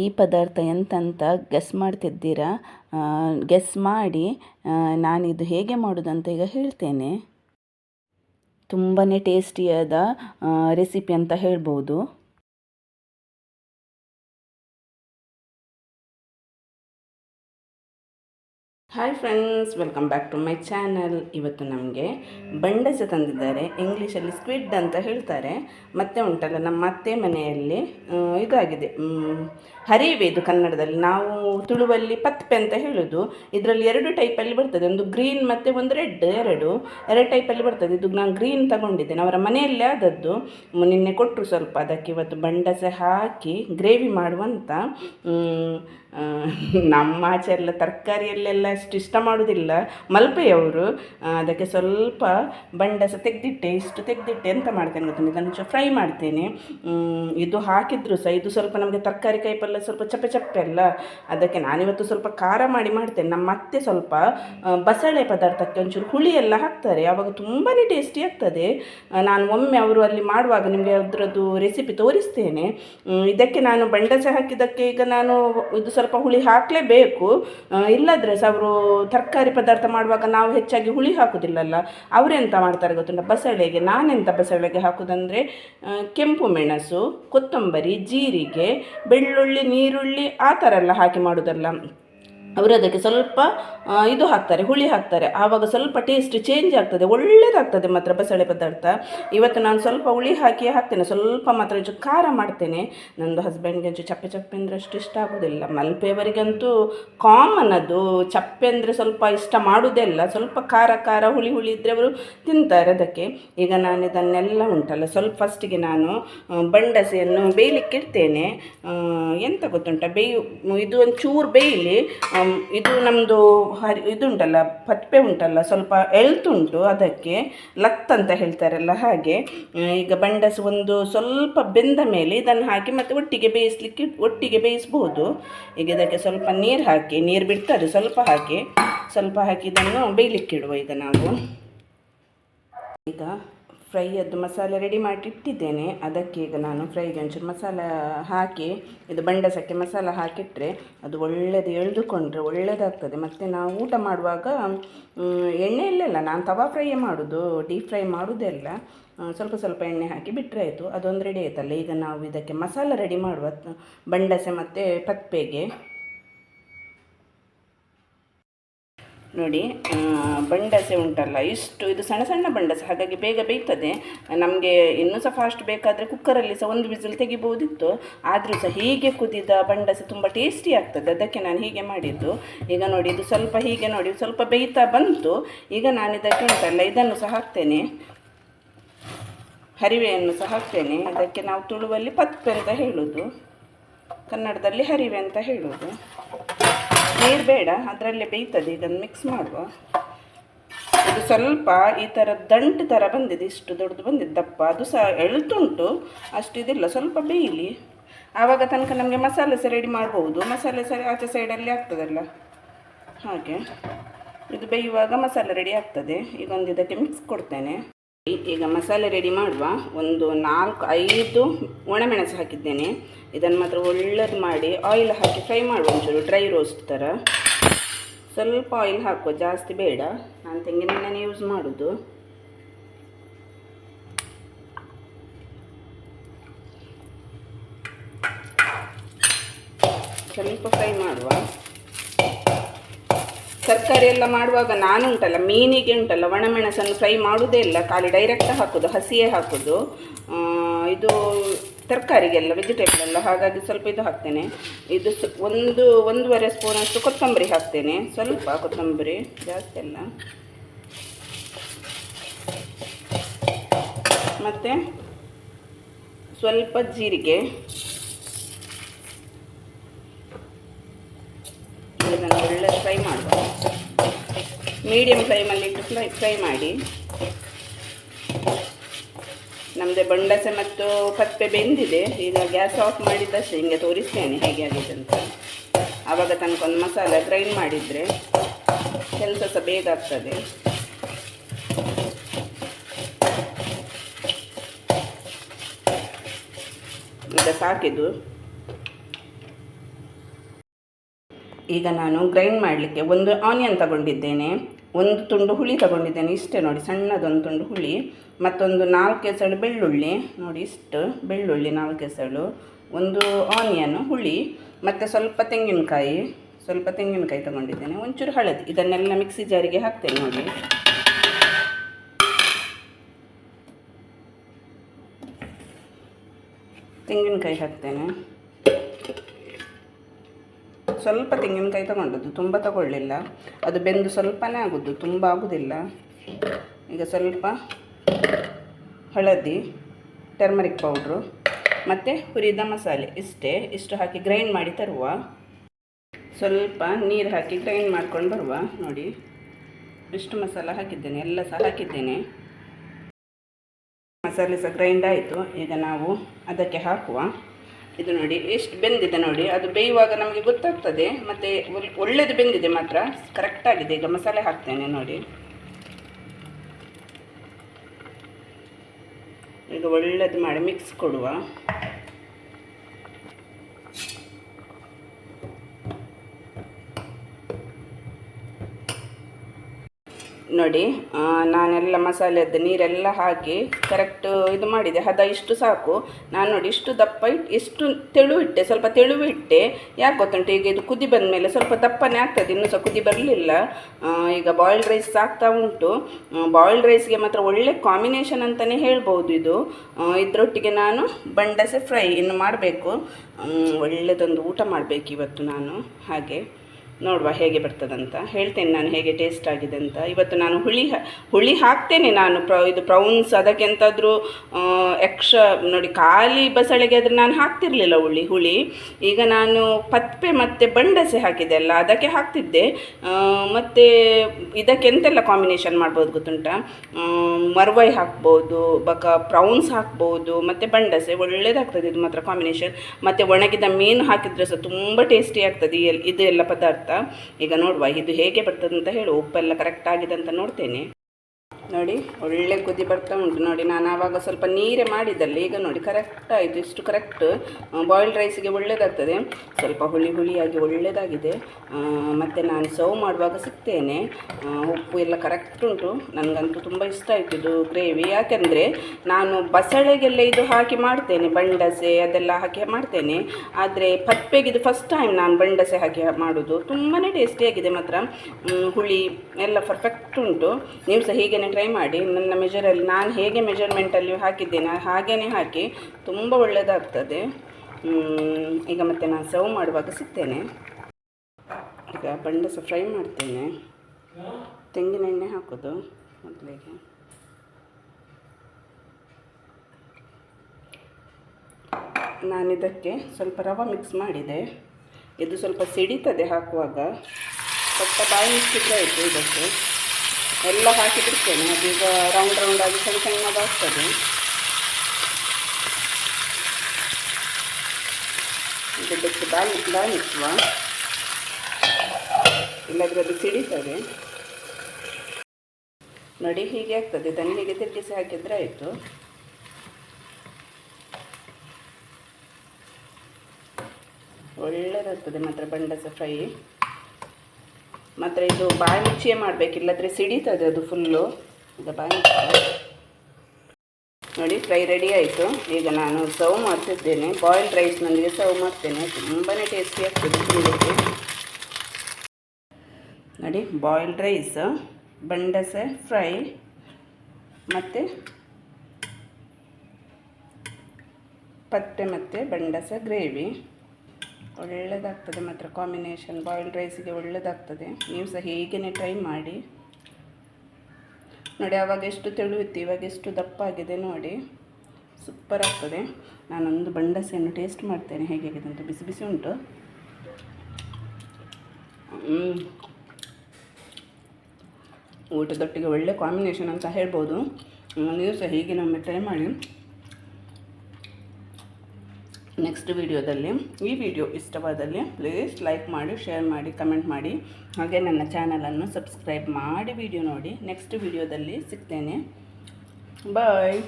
ಈ ಪದಾರ್ಥ ಎಂತಂತ ಗೆಸ್ ಮಾಡ್ತಿದ್ದೀರಾ? ಗೆಸ್ ಮಾಡಿ ನಾನಿದು ಹೇಗೆ ಮಾಡೋದಂತ ಈಗ ಹೇಳ್ತೇನೆ. ತುಂಬಾ ಟೇಸ್ಟಿಯಾದ ರೆಸಿಪಿ ಅಂತ ಹೇಳ್ಬೋದು. Hi friends welcome back to my channel ಇವತ್ತು ನಮಗೆ ಬಂಡಸ ತಂದಿದ್ದಾರೆ. ಇಂಗ್ಲೀಷಲ್ಲಿ ಸ್ಕ್ವಿಡ್ ಅಂತ ಹೇಳ್ತಾರೆ. ಮತ್ತೆ ಉಂಟಲ್ಲ ನಮ್ಮ ಅತ್ತೆ ಮನೆಯಲ್ಲಿ ಇದಾಗಿದೆ. ಹರಿವೆ ಇದು ಕನ್ನಡದಲ್ಲಿ. ನಾವು ತುಳುವಲ್ಲಿ ಪತ್ಪೆ ಅಂತ ಹೇಳೋದು. ಇದರಲ್ಲಿ ಎರಡು ಟೈಪಲ್ಲಿ ಬರ್ತದೆ. ಒಂದು ಗ್ರೀನ್ ಮತ್ತು ಒಂದು ರೆಡ್ ಎರಡು. ಎರಡು ಟೈಪಲ್ಲಿ ಬರ್ತದೆ. ಇದು ನಾನು ಗ್ರೀನ್ ತಗೊಂಡಿದ್ದೇನೆ. ಅವರ ಮನೆಯಲ್ಲೇ ಆದದ್ದು. ನಿನ್ನೆ ಕೊಟ್ಟರು ಸ್ವಲ್ಪ. ಅದಕ್ಕೆ ಇವತ್ತು ಬಂಡಸೆ ಹಾಕಿ ಗ್ರೇವಿ ಮಾಡುವಂತ ಮ್, ಆ, ನಮ್ಮ ಆಚೆ ಎಲ್ಲ ತರಕಾರಿಯಲ್ಲೆಲ್ಲ ಅಷ್ಟು ಇಷ್ಟ ಮಾಡೋದಿಲ್ಲ. ಮಲ್ಪೆಯವರು ಅದಕ್ಕೆ ಸ್ವಲ್ಪ ಬಂಡಸ ತೆಗೆದಿಟ್ಟೆ, ಇಷ್ಟು ತೆಗೆದಿಟ್ಟೆ ಎಂತ ಮಾಡ್ತೇನೆ ಗೊತ್ತಿಲ್ಲ ಇದನ್ನು ಫ್ರೈ ಮಾಡ್ತೇನೆ. ಇದು ಹಾಕಿದ್ರು ಸಹ, ಇದು ಸ್ವಲ್ಪ ನಮಗೆ ತರಕಾರಿ ಕೈಪಲ್ಲ ಸ್ವಲ್ಪ ಚಪ್ಪೆ ಚಪ್ಪೆ ಅಲ್ಲ. ಅದಕ್ಕೆ ನಾನಿವತ್ತು ಸ್ವಲ್ಪ ಖಾರ ಮಾಡಿ ಮಾಡ್ತೇನೆ. ನಮ್ಮ ಅತ್ತೆ ಸ್ವಲ್ಪ ಬಸಳೆ ಪದಾರ್ಥಕ್ಕೆ ಒಂಚೂರು ಹುಳಿ ಎಲ್ಲ ಹಾಕ್ತಾರೆ. ಆವಾಗ ತುಂಬಾ ಟೇಸ್ಟಿ ಆಗ್ತದೆ. ನಾನು ಒಮ್ಮೆ ಅವರು ಅಲ್ಲಿ ಮಾಡುವಾಗ ನಿಮಗೆ ಅದರದ್ದು ರೆಸಿಪಿ ತೋರಿಸ್ತೇನೆ. ಇದಕ್ಕೆ ನಾನು ಬಂಡಸ ಹಾಕಿದ್ದಕ್ಕೆ ಈಗ ನಾನು ಇದು ಸ್ವಲ್ಪ ಹುಳಿ ಹಾಕಲೇಬೇಕು. ಇಲ್ಲದ್ರೆ ಸಹ ಅವರು ತರಕಾರಿ ಪದಾರ್ಥ ಮಾಡುವಾಗ ನಾವು ಹೆಚ್ಚಾಗಿ ಹುಳಿ ಹಾಕೋದಿಲ್ಲಲ್ಲ, ಅವರೆಂತ ಮಾಡ್ತಾರೆ ಗೊತ್ತುಂಟ? ಬಸಳೆಗೆ, ನಾನೆಂತ ಬಸಳೆಗೆ ಹಾಕೋದಂದರೆ ಕೆಂಪು ಮೆಣಸು, ಕೊತ್ತಂಬರಿ, ಜೀರಿಗೆ, ಬೆಳ್ಳುಳ್ಳಿ, ನೀರುಳ್ಳಿ, ಆ ಥರ ಎಲ್ಲ ಹಾಕಿ ಮಾಡೋದಲ್ಲ. ಅವರು ಅದಕ್ಕೆ ಸ್ವಲ್ಪ ಇದು ಹಾಕ್ತಾರೆ, ಹುಳಿ ಹಾಕ್ತಾರೆ. ಆವಾಗ ಸ್ವಲ್ಪ ಟೇಸ್ಟ್ ಚೇಂಜ್ ಆಗ್ತದೆ ಒಳ್ಳೆಯದಾಗ್ತದೆ ಮಾತ್ರ ಬಸಳೆ ಪದಾರ್ಥ. ಇವತ್ತು ನಾನು ಸ್ವಲ್ಪ ಹುಳಿ ಹಾಕಿ ಹಾಕ್ತೇನೆ, ಸ್ವಲ್ಪ ಮಾತ್ರ ಒಂಚೂರು ಖಾರ ಮಾಡ್ತೇನೆ. ನಂದು ಹಸ್ಬೆಂಡ್ಗೆ ಒಂಚೂರು ಚಪ್ಪೆ ಚಪ್ಪೆ ಅಂದರೆ ಅಷ್ಟು ಇಷ್ಟ ಆಗೋದಿಲ್ಲ. ಮಲ್ಪೆಯವರಿಗಂತೂ ಕಾಮನ್ ಅದು. ಚಪ್ಪೆ ಅಂದರೆ ಸ್ವಲ್ಪ ಇಷ್ಟ ಮಾಡೋದೇ ಇಲ್ಲ. ಸ್ವಲ್ಪ ಖಾರ ಖಾರ, ಹುಳಿ ಹುಳಿ ಇದ್ದರೆ ಅವರು ತಿಂತಾರೆ ಅದಕ್ಕೆ. ಈಗ ನಾನು ಇದನ್ನೆಲ್ಲ ಉಂಟಲ್ಲ, ಸ್ವಲ್ಪ ಫಸ್ಟಿಗೆ ನಾನು ಬಂಡಸೆಯನ್ನು ಬೇಯಲಿಕ್ಕೆ ಇಡ್ತೇನೆ ಎಂತ ಗೊತ್ತುಂಟ? ಬೇಯು, ಇದು ಒಂದು ಚೂರು ಬೇಯಲಿ ಇದು ನಮ್ಮದು ಹರಿ, ಇದುಂಟಲ್ಲ ಪತ್ಪೆ ಉಂಟಲ್ಲ, ಸ್ವಲ್ಪ ಎಳ್ತುಂಟು ಅದಕ್ಕೆ, ಲತ್ ಅಂತ ಹೇಳ್ತಾರಲ್ಲ ಹಾಗೆ. ಈಗ ಬಂಡಸ್ ಒಂದು ಸ್ವಲ್ಪ ಬೆಂದ ಮೇಲೆ ಇದನ್ನು ಹಾಕಿ ಮತ್ತೆ ಒಟ್ಟಿಗೆ ಬೇಯಿಸ್ಲಿಕ್ಕೆ, ಒಟ್ಟಿಗೆ ಬೇಯಿಸ್ಬೋದು. ಈಗ ಇದಕ್ಕೆ ಸ್ವಲ್ಪ ನೀರು ಹಾಕಿ, ನೀರು ಬಿಡ್ತದೆ, ಸ್ವಲ್ಪ ಹಾಕಿ ಸ್ವಲ್ಪ ಹಾಕಿ ಇದನ್ನು ಬೇಯಲಿಕ್ಕೆ ಇಡುವ ಈಗ ನಾವು. ಈಗ ಫ್ರೈಯದ್ದು ಮಸಾಲೆ ರೆಡಿ ಮಾಡಿ ಇಟ್ಟಿದ್ದೇನೆ ಅದಕ್ಕೆ ಈಗ ನಾನು ಫ್ರೈಗೆ ಒಂಚೂರು ಮಸಾಲ ಹಾಕಿ, ಇದು ಬಂಡಸಕ್ಕೆ ಮಸಾಲ ಹಾಕಿಟ್ಟರೆ ಅದು ಒಳ್ಳೆಯದು ಎಳೆದುಕೊಂಡ್ರೆ ಒಳ್ಳೆಯದಾಗ್ತದೆ ಮತ್ತು ನಾವು ಊಟ ಮಾಡುವಾಗ ಎಣ್ಣೆ ಎಣ್ಣೆಯಲ್ಲೆಲ್ಲ ನಾನು ತವಾ ಫ್ರೈಯೇ ಮಾಡೋದು, ಡೀಪ್ ಫ್ರೈ ಮಾಡೋದೇ ಇಲ್ಲ ಸ್ವಲ್ಪ ಸ್ವಲ್ಪ ಎಣ್ಣೆ ಹಾಕಿ ಬಿಟ್ಟರೆ ಆಯಿತು, ಅದೊಂದು ರೆಡಿ ಆಯ್ತಲ್ಲ. ಈಗ ನಾವು ಇದಕ್ಕೆ ಮಸಾಲ ರೆಡಿ ಮಾಡುವ, ಬಂಡಸೆ ಮತ್ತು ಪತ್ಪೆಗೆ ನೋಡಿ ಬಂಡಸೆ ಉಂಟಲ್ಲ, ಇಷ್ಟು ಇದು ಸಣ್ಣ ಸಣ್ಣ ಬಂಡಸೆ, ಹಾಗಾಗಿ ಬೇಗ ಬೇಯ್ತದೆ. ನಮಗೆ ಇನ್ನೂ ಸಹ ಫಾಸ್ಟ್ ಬೇಕಾದರೆ ಕುಕ್ಕರಲ್ಲಿ ಸಹ ಒಂದು ಬಿಸಿಲು ತೆಗಿಬೋದಿತ್ತು ಆದರೂ ಸಹ ಹೀಗೆ ಕುದಿದ ಬಂಡಸೆ ತುಂಬ ಟೇಸ್ಟಿ ಆಗ್ತದೆ. ಅದಕ್ಕೆ ನಾನು ಹೀಗೆ ಮಾಡಿದ್ದು. ಈಗ ನೋಡಿ, ಇದು ಸ್ವಲ್ಪ ಹೀಗೆ ನೋಡಿ, ಸ್ವಲ್ಪ ಬೇಯ್ತಾ ಬಂತು. ಈಗ ನಾನು ಇದಕ್ಕೆ ಉಂಟಲ್ಲ, ಇದನ್ನು ಸಹ ಹಾಕ್ತೇನೆ. ಹರಿವೆಯನ್ನು ಸಹ ಹಾಕ್ತೇನೆ. ಅದಕ್ಕೆ ನಾವು ತುಳುವಲ್ಲಿ ಪತ್ಪೆ ಅಂತ ಹೇಳೋದು. ಕನ್ನಡದಲ್ಲಿ ಹರಿವೆ ಅಂತ ಹೇಳೋದು. ನೀರು ಬೇಡ, ಅದರಲ್ಲೇ ಬೇಯ್ತದೆ. ಇದನ್ನು ಮಿಕ್ಸ್ ಮಾಡುವ. ಇದು ಸ್ವಲ್ಪ ಈ ಥರ ದಂಟು ಥರ ಬಂದಿದೆ, ಇಷ್ಟು ದೊಡ್ಡದು ಬಂದಿದೆ. ದಪ್ಪ. ಅದು ಸಹ ಎಳ್ತುಂಟು, ಅಷ್ಟು ಇದಿಲ್ಲ. ಸ್ವಲ್ಪ ಬೇಯಲಿ. ಆವಾಗ ತನಕ ನಮಗೆ ಮಸಾಲೆ ಸಹ ರೆಡಿ ಮಾಡ್ಬೋದು. ಮಸಾಲೆ ಸಹ ಆಚೆ ಸೈಡಲ್ಲಿ ಆಗ್ತದಲ್ಲ? ಹಾಗೆ. ಇದು ಬೇಯುವಾಗ ಮಸಾಲೆ ರೆಡಿ ಆಗ್ತದೆ. ಈಗ ಒಂದು ಇದಕ್ಕೆ ಮಿಕ್ಸ್ ಕೊಡ್ತೇನೆ. ಈಗ ಮಸಾಲೆ ರೆಡಿ ಮಾಡುವ. ಒಂದು ನಾಲ್ಕು, ಐದು ಒಣಮೆಣಸು ಹಾಕಿದ್ದೇನೆ. ಇದನ್ನು ಮಾತ್ರ ಒಳ್ಳೇದು ಮಾಡಿ ಆಯಿಲ್ ಹಾಕಿ ಫ್ರೈ ಮಾಡುವ ಒಂಚೂರು ಡ್ರೈ ರೋಸ್ಟ್ ಥರ ಸ್ವಲ್ಪ ಆಯಿಲ್ ಹಾಕುವ, ಜಾಸ್ತಿ ಬೇಡ. ನಾನು ತೆಂಗಿನೆಣ್ಣೆ ಯೂಸ್ ಮಾಡೋದು. ಸ್ವಲ್ಪ ಫ್ರೈ ಮಾಡುವ. ತರಕಾರಿ ಎಲ್ಲ ಮಾಡುವಾಗ ನಾನು ಉಂಟಲ್ಲ, ಮೀನಿಗೆ ಉಂಟಲ್ಲ, ಒಣಮೆಣಸನ್ನು ಫ್ರೈ ಮಾಡೋದೇ ಇಲ್ಲ, ಖಾಲಿ ಡೈರೆಕ್ಟ್ ಹಾಕೋದು, ಹಸಿಯೇ ಹಾಕೋದು. ಇದು ತರಕಾರಿಗೆಲ್ಲ ವೆಜಿಟೇಬಲ್ ಎಲ್ಲ, ಹಾಗಾಗಿ ಸ್ವಲ್ಪ ಇದು ಹಾಕ್ತೇನೆ. ಇದು ಒಂದು, ಒಂದೂವರೆ ಸ್ಪೂನಷ್ಟು ಕೊತ್ತಂಬರಿ ಹಾಕ್ತೇನೆ. ಸ್ವಲ್ಪ ಕೊತ್ತಂಬರಿ, ಜಾಸ್ತಿ ಅಲ್ಲ. ಮತ್ತು ಸ್ವಲ್ಪ ಜೀರಿಗೆ ಇದನ್ನು ಒಳ್ಳೆ ಫ್ರೈ ಮಾಡುವ ಮೀಡಿಯಮ್ ಫ್ಲೇಮಲ್ಲಿ ಇಟ್ಟು ಫ್ರೈ ಫ್ರೈ ಮಾಡಿ. ನಮ್ಮದೇ ಬಂಡಸೆ ಮತ್ತು ಪತ್ತೆ ಬೆಂದಿದೆ. ಈಗ ಗ್ಯಾಸ್ ಆಫ್ ಮಾಡಿದ್ದಷ್ಟೇ, ಹಿಂಗೆ ತೋರಿಸ್ತೇನೆ ಹೇಗೆ ಆಗಿದೆ ಅಂತ. ಆವಾಗ ತನಕ ಒಂದು ಮಸಾಲೆ ಗ್ರೈಂಡ್ ಮಾಡಿದರೆ ಕೆಲಸ ಸಹ ಬೇಗ ಆಗ್ತದೆ. ಈಗ ಸಾಕಿದು ಈಗ ನಾನು ಗ್ರೈಂಡ್ ಮಾಡಲಿಕ್ಕೆ ಒಂದು ಆನಿಯನ್ ತಗೊಂಡಿದ್ದೇನೆ. ಒಂದು ತುಂಡು ಹುಳಿ ತಗೊಂಡಿದ್ದೇನೆ, ಇಷ್ಟೇ ನೋಡಿ, ಸಣ್ಣದೊಂದು ತುಂಡು ಹುಳಿ, ಮತ್ತೊಂದು ನಾಲ್ಕು ಎಸಳು ಬೆಳ್ಳುಳ್ಳಿ, ನೋಡಿ ಇಷ್ಟು, ಬೆಳ್ಳುಳ್ಳಿ ನಾಲ್ಕು ಎಸಳು ಒಂದು ಆನಿಯನ್ ಹುಳಿ, ಮತ್ತು ಸ್ವಲ್ಪ ತೆಂಗಿನಕಾಯಿ ಸ್ವಲ್ಪ ತೆಂಗಿನಕಾಯಿ ತಗೊಂಡಿದ್ದೇನೆ, ಒಂಚೂರು ಹಳದಿ, ಇದನ್ನೆಲ್ಲ ಮಿಕ್ಸಿ ಜಾರಿಗೆ ಹಾಕ್ತೇನೆ ನೋಡಿ. ತೆಂಗಿನಕಾಯಿ ಹಾಕ್ತೇನೆ. ಸ್ವಲ್ಪ ತೆಂಗಿನಕಾಯಿ ತಗೊಂಡದ್ದು, ತುಂಬ ತಗೊಳ್ಳಿಲ್ಲ. ಅದು ಬೆಂದು ಸ್ವಲ್ಪನೇ ಆಗೋದು, ತುಂಬ ಆಗೋದಿಲ್ಲ. ಈಗ ಸ್ವಲ್ಪ ಹಳದಿ ಟರ್ಮರಿಕ್ ಪೌಡ್ರು ಮತ್ತು ಹುರಿದ ಮಸಾಲೆ ಇಷ್ಟೇ. ಇಷ್ಟು ಹಾಕಿ ಗ್ರೈಂಡ್ ಮಾಡಿ ತರುವ. ಸ್ವಲ್ಪ ನೀರು ಹಾಕಿ ಗ್ರೈಂಡ್ ಮಾಡ್ಕೊಂಡು ಬರುವ. ನೋಡಿ, ಇಷ್ಟು ಮಸಾಲ ಹಾಕಿದ್ದೇನೆ, ಎಲ್ಲ ಸಹ ಹಾಕಿದ್ದೇನೆ. ಮಸಾಲೆ ಸಹ ಗ್ರೈಂಡ್ ಆಯಿತು. ಈಗ ನಾವು ಅದಕ್ಕೆ ಹಾಕುವ. ಇದು ನೋಡಿ ಎಷ್ಟು ಬೆಂದಿದೆ ನೋಡಿ. ಅದು ಬೇಯುವಾಗ ನಮಗೆ ಗೊತ್ತಾಗ್ತದೆ, ಮತ್ತು ಒಳ್ಳೆಯದು ಬೆಂದಿದೆ ಮಾತ್ರ. ಕರೆಕ್ಟಾಗಿದೆ ಈಗ ಮಸಾಲೆ ಹಾಕ್ತೇನೆ ನೋಡಿ. ಈಗ ಒಳ್ಳೇದು ಮಾಡಿ ಮಿಕ್ಸ್ ಕೊಡುವ. ನೋಡಿ ನಾನೆಲ್ಲ ಮಸಾಲೆದ್ದು ನೀರೆಲ್ಲ ಹಾಕಿ ಕರೆಕ್ಟ್ ಇದು ಮಾಡಿದೆ. ಹದ ಇಷ್ಟು ಸಾಕು. ನಾನು ನೋಡಿ ಇಷ್ಟು ದಪ್ಪ ಇಟ್ಟು ಇಷ್ಟು ತೆಳು ಇಟ್ಟೆ, ಸ್ವಲ್ಪ ತೆಳು ಇಟ್ಟೆ. ಯಾಕೆ ಗೊತ್ತುಂಟು? ಈಗ ಇದು ಕುದಿ ಬಂದ ಮೇಲೆ ಸ್ವಲ್ಪ ದಪ್ಪನೇ ಆಗ್ತದೆ ಇನ್ನೂ ಸಹ ಕುದಿ ಬರಲಿಲ್ಲ. ಈಗ ಬಾಯ್ಲ್ಡ್ ರೈಸ್ ಸಾಕ್ತಾ ಉಂಟು. ಬಾಯ್ಲ್ಡ್ ರೈಸ್ಗೆ ಮಾತ್ರ ಒಳ್ಳೆ ಕಾಂಬಿನೇಷನ್ ಅಂತಲೇ ಹೇಳ್ಬೋದು ಇದು. ಇದರೊಟ್ಟಿಗೆ ನಾನು ಬಂಡಸೆ ಫ್ರೈ ಇನ್ನು ಮಾಡಬೇಕು. ಒಳ್ಳೆಯದೊಂದು ಊಟ ಮಾಡಬೇಕು ಇವತ್ತು ನಾನು. ಹಾಗೆ. ನೋಡುವ ಹೇಗೆ ಬರ್ತದಂತ. ಹೇಳ್ತೇನೆ ನಾನು ಹೇಗೆ ಟೇಸ್ಟ್ ಆಗಿದೆ ಅಂತ. ಇವತ್ತು ನಾನು ಹುಳಿ ಹುಳಿ ಹಾಕ್ತೇನೆ ನಾನು. ಪ್ರ, ಇದು ಪ್ರೌನ್ಸ್ ಅದಕ್ಕೆ ಎಂತಾದರೂ ಎಕ್ಸ್ಟ್ರಾ ನೋಡಿ ಖಾಲಿ ಬಸಳೆಗೆ ಆದರೆ ನಾನು ಹಾಕ್ತಿರ್ಲಿಲ್ಲ ಹುಳಿ ಹುಳಿ. ಈಗ ನಾನು ಪತ್ಪೆ ಮತ್ತು ಬಂಡಸೆ ಹಾಕಿದೆ ಅಲ್ಲ, ಅದಕ್ಕೆ ಹಾಕ್ತಿದ್ದೆ. ಮತ್ತು ಇದಕ್ಕೆ ಎಂತೆಲ್ಲ ಕಾಂಬಿನೇಷನ್ ಮಾಡ್ಬೋದು ಗೊತ್ತುಂಟ? ಮರ್ವೈ ಹಾಕ್ಬೋದು, ಬಕ ಪ್ರೌನ್ಸ್ ಹಾಕ್ಬೋದು, ಮತ್ತು ಬಂಡಸೆ ಒಳ್ಳೇದಾಗ್ತದೆ. ಇದು ಮಾತ್ರ ಕಾಂಬಿನೇಷನ್ ಮತ್ತು ಒಣಗಿದ ಮೀನು ಹಾಕಿದರೆ ಸಹ ತುಂಬ ಟೇಸ್ಟಿ ಆಗ್ತದೆ ಇದು ಎಲ್ಲ ಪದಾರ್ಥ. ಈಗ ನೋಡುವ ಇದು ಹೇಗೆ ಬರ್ತದೆ ಅಂತ ಹೇಳು. ಉಪ್ಪೆಲ್ಲ ಕರೆಕ್ಟ್ ಆಗಿದೆ ಅಂತ ನೋಡ್ತೇನೆ. ನೋಡಿ, ಒಳ್ಳೆ ಕುದಿ ಬರ್ತಾ ಉಂಟು. ನೋಡಿ, ನಾನು ಆವಾಗ ಸ್ವಲ್ಪ ನೀರೇ ಮಾಡಿದ್ದಲ್ಲಿ, ಈಗ ನೋಡಿ ಕರೆಕ್ಟ್ ಆಯಿತು. ಇಷ್ಟು ಕರೆಕ್ಟ್ ಬಾಯ್ಲ್ಡ್ ರೈಸಿಗೆ ಒಳ್ಳೆಯದಾಗ್ತದೆ ಸ್ವಲ್ಪ ಹುಳಿ ಹುಳಿಯಾಗಿ ಒಳ್ಳೆಯದಾಗಿದೆ ಮತ್ತು ನಾನು ಸರ್ವ್ ಮಾಡುವಾಗ ಸಿಗ್ತೇನೆ. ಉಪ್ಪು ಎಲ್ಲ ಕರೆಕ್ಟ್ ಉಂಟು. ನನಗಂತೂ ತುಂಬ ಇಷ್ಟ ಆಯಿತು ಇದು ಗ್ರೇವಿ ಯಾಕೆಂದರೆ ನಾನು ಬಸಳೆಗೆಲ್ಲ ಇದು ಹಾಕಿ ಮಾಡ್ತೇನೆ, ಬಂಡಸೆ ಅದೆಲ್ಲ ಹಾಕಿ ಮಾಡ್ತೇನೆ. ಆದರೆ ಪಪ್ಪೆಗೆ ಇದು ಫಸ್ಟ್ ಟೈಮ್ ನಾನು ಬಂಡಸೆ ಹಾಕಿ ಮಾಡೋದು. ತುಂಬಾ ಟೇಸ್ಟಿಯಾಗಿದೆ ಮಾತ್ರ. ಹುಳಿ ಎಲ್ಲ ಪರ್ಫೆಕ್ಟ್ ಉಂಟು. ನೀವು ಸಹ ಹೀಗೇ ಟ್ರೈ ಮಾಡಿ ನನ್ನ ಮೆಜರಲ್ಲಿ ನಾನು ಹೇಗೆ ಮೆಜರ್ಮೆಂಟಲ್ಲಿ ಹಾಕಿದ್ದೇನೆ ಹಾಗೇ ಹಾಕಿ ತುಂಬ ಒಳ್ಳೆಯದಾಗ್ತದೆ ಈಗ ಮತ್ತೆ ನಾನು ಸರ್ವ್ ಮಾಡುವಾಗ ಸಿಗ್ತೇನೆ. ಈಗ ಬಂಡಸ ಫ್ರೈ ಮಾಡ್ತೇನೆ. ತೆಂಗಿನ ಎಣ್ಣೆ ಹಾಕೋದು ಮೊದಲಿಗೆ. ನಾನಿದಕ್ಕೆ ಸ್ವಲ್ಪ ರವೆ ಮಿಕ್ಸ್ ಮಾಡಿದೆ. ಇದು ಸ್ವಲ್ಪ ಸಿಡಿತದೆ ಹಾಕುವಾಗ. ಸ್ವಲ್ಪ ಬಾಯಿ ಮಿಕ್ಸಿದ್ರೆ ಆಯಿತು ಇದಕ್ಕೆ. ಎಲ್ಲ ಹಾಕಿ ಬಿಡ್ತೇನೆ ಅದೀಗ ರೌಂಡ್ ರೌಂಡ್ ಆಗಿ ಸಣ್ಣ ಸಣ್ಣದಾಗ್ತದೆ ಇದು ಬಿಟ್ಟು ಬಾಯಿ ಬಾಯಿ ಇಟ್ಟುವ ಇಲ್ಲದ್ರೆ ಅದು ಸಿಡಿತದೆ. ನೋಡಿ, ಹೀಗೆ ಆಗ್ತದೆ. ತಣ್ಣಿಗೆ ತಿರುಗಿಸಿ ಹಾಕಿದರೆ ಆಯಿತು. ಒಳ್ಳೆಯದಾಗ್ತದೆ ಮಾತ್ರ ಬಂಡಸ ಫ್ರೈ. ಮಾತ್ರ ಇದು ಬಾಯಿ ಮುಚ್ಚಿಯೇ ಮಾಡಬೇಕು, ಇಲ್ಲದ್ರೆ ಸಿಡಿತದೆ ಅದು ಫುಲ್ಲು ಇದು ಬಾಯಿ ನೋಡಿ ಫ್ರೈ ರೆಡಿ ಆಯಿತು. ಈಗ ನಾನು ಸರ್ವ್ ಮಾಡ್ತಿದ್ದೇನೆ. ಬಾಯ್ಲ್ಡ್ ರೈಸ್ನೊಂದಿಗೆ ಸರ್ವ್ ಮಾಡ್ತೇನೆ. ತುಂಬಾ ಟೇಸ್ಟಿ ಆಗ್ತದೆ ತಿನ್ನಲಿಕ್ಕೆ ನೋಡಿ ಬಾಯ್ಲ್ಡ್ ರೈಸ್ ಬಂಡಸೆ ಫ್ರೈ ಮತ್ತು ಪತ್ತೆ ಮತ್ತು ಬಂಡಸೆ ಗ್ರೇವಿ ಒಳ್ಳೆಯದಾಗ್ತದೆ ಮಾತ್ರ ಕಾಂಬಿನೇಷನ್ ಬಾಯ್ಲ್ಡ್ ರೈಸಿಗೆ ಒಳ್ಳೆಯದಾಗ್ತದೆ ನೀವು ಸಹ ಹೀಗೇ ಟ್ರೈ ಮಾಡಿ. ನೋಡಿ, ಆವಾಗ ಎಷ್ಟು ತೆಳುವಿತ್ತು ಇವಾಗ ಎಷ್ಟು ದಪ್ಪ ಆಗಿದೆ ನೋಡಿ. ಸೂಪರ್ ಆಗ್ತದೆ. ನಾನೊಂದು ಬಂಡಸೆಯನ್ನು ಟೇಸ್ಟ್ ಮಾಡ್ತೇನೆ. ಹೇಗಾಗಿದೆ ಅಂತ ಬಿಸಿ ಬಿಸಿ ಉಂಟು. ಊಟದೊಟ್ಟಿಗೆ ಒಳ್ಳೆ ಕಾಂಬಿನೇಷನ್ ಅಂತ ಹೇಳ್ಬೋದು. ನೀವು ಸಹ ಹೀಗೆ ನಮ್ಮ ಟ್ರೈ ಮಾಡಿ. ನೆಕ್ಸ್ಟ್ ವಿಡಿಯೋದಲ್ಲಿ ಈ ವಿಡಿಯೋ ಇಷ್ಟವಾದಲ್ಲಿ ಪ್ಲೀಸ್ ಲೈಕ್ ಮಾಡಿ ಶೇರ್ ಮಾಡಿ ಕಮೆಂಟ್ ಮಾಡಿ. ಹಾಗೆ ನನ್ನ ಚಾನಲನ್ನು ಸಬ್ಸ್ಕ್ರೈಬ್ ಮಾಡಿ ವಿಡಿಯೋ ನೋಡಿ. ನೆಕ್ಸ್ಟ್ ವಿಡಿಯೋದಲ್ಲಿ ಸಿಗ್ತೇನೆ. ಬಾಯ್